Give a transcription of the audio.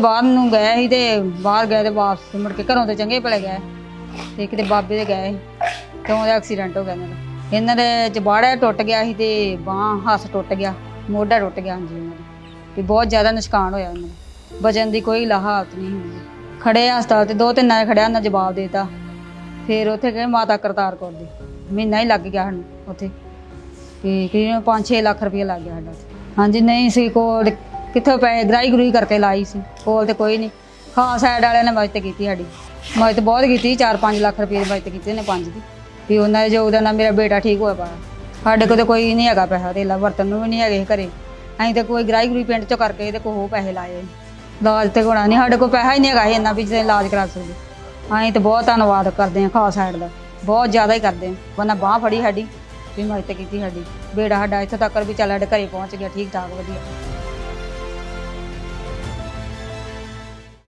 ਬਾਹਰ ਨੂੰ ਗਏ ਸੀ ਤੇ ਬਾਹਰ ਗਏ ਤੇ ਵਾਪਸ ਮੁੜ ਕੇ ਘਰੋਂ ਤੇ ਚੰਗੇ ਭਲੇ ਗਏ। ਤੇ ਕਿਤੇ ਬਾਬੇ ਦੇ ਗਏ ਸੀ। ਤੇ ਉਹਦਾ ਐਕਸੀਡੈਂਟ ਹੋ ਗਿਆ ਇਹਨਾਂ ਦਾ ਇਹਨਾਂ ਦੇ ਜਬਾੜਾ ਟੁੱਟ ਗਿਆ ਸੀ ਤੇ ਬਾਹ ਹੱਸ ਟੁੱਟ ਗਿਆ। ਮੋਢਾ ਟੁੱਟ ਗਿਆ, ਹਾਂਜੀ, ਇਹਨਾਂ ਦਾ। ਤੇ ਬਹੁਤ ਜ਼ਿਆਦਾ ਨੁਕਸਾਨ ਹੋਇਆ ਉਹਨਾਂ ਦਾ। ਬਚਣ ਦੀ ਕੋਈ ਲਾਹਾਤ ਨਹੀਂ ਹੁੰਦੀ। ਖੜੇ ਹਸਪਤਾਲ ਤੇ ਦੋ ਤਿੰਨ ਨਾਲ ਖੜਿਆ ਉਹਨਾਂ ਜਵਾਬ ਦੇਤਾ। ਫਿਰ ਉੱਥੇ ਗਏ ਮਾਤਾ ਕਰਤਾਰ ਕੌਰ ਦੀ। ਮਹੀਨਾ ਹੀ ਲੱਗ ਗਿਆ ਸਾਨੂੰ ਉੱਥੇ। ਤੇ ਕਿ 5-6 ਲੱਖ ਰੁਪਏ ਲੱਗ ਗਿਆ ਸਾਡਾ ਹਾਂਜੀ, ਨਹੀਂ ਸੀ ਕੋਲ ਕਿੱਥੋਂ ਪੈਸੇ ਗਰਾਈ ਗਰੂਈ ਕਰਕੇ ਲਾਈ ਸੀ, ਕੋਲ ਤੇ ਕੋਈ ਨਹੀਂ। ਖਾਸ ਸਾਈਡ ਵਾਲਿਆਂ ਨੇ ਮਦਦ ਕੀਤੀ ਸਾਡੀ। ਮਦਦ ਬਹੁਤ ਕੀਤੀ 4-5 ਲੱਖ ਰੁਪਏ ਦੀ ਮਦਦ ਕੀਤੀ ਨੇ ਪੰਜ ਦੀ। ਵੀ ਉਹਨਾਂ ਦੇ ਯੋਗਦਾਨ ਨਾਲ ਮੇਰਾ ਬੇਟਾ ਠੀਕ ਹੋਇਆ ਪਾਇਆ ਸਾਡੇ ਕੋਲ ਤੇ ਕੋਈ ਨਹੀਂ ਹੈਗਾ ਪੈਸਾ ਤੇਲਾ ਵਰਤਨ ਨੂੰ ਵੀ ਨਹੀਂ ਹੈਗੇ ਘਰੇ। ਅਸੀਂ ਤਾਂ ਕੋਈ ਗਰਾਈ ਗਰੂਈ ਪਿੰਡ ਚੋਂ ਕਰਕੇ ਤੇ ਕੋਹ ਪੈਸੇ ਲਾਏ ਇਲਾਜ ਤੇ ਹੋਣਾ ਨਹੀਂ, ਸਾਡੇ ਕੋਲ ਪੈਸਾ ਹੀ ਨਹੀਂ ਹੈਗਾ ਸੀ ਇੰਨਾ ਵੀ ਜਿਹਦੇ ਇਲਾਜ ਕਰਾ ਸਕਦੇ। ਅਸੀਂ ਤਾਂ ਬਹੁਤ ਧੰਨਵਾਦ ਕਰਦੇ ਹਾਂ ਖਾਸ ਸਾਈਡ ਦਾ। ਬਹੁਤ ਜ਼ਿਆਦਾ ਹੀ ਕਰਦੇ ਹਾਂ। ਉਹਨਾਂ ਬਾਹ ਫੜੀ ਸਾਡੀ, ਵੀ ਮਦਦ ਕੀਤੀ ਸਾਡੀ। ਬੇੜਾ ਸਾਡਾ ਇੱਥੇ ਤੱਕ ਵੀ ਚੱਲ ਸਾਡੇ ਘਰੇ ਪਹੁੰਚ ਗਿਆ ਠੀਕ ਠਾਕ ਵਧੀਆ।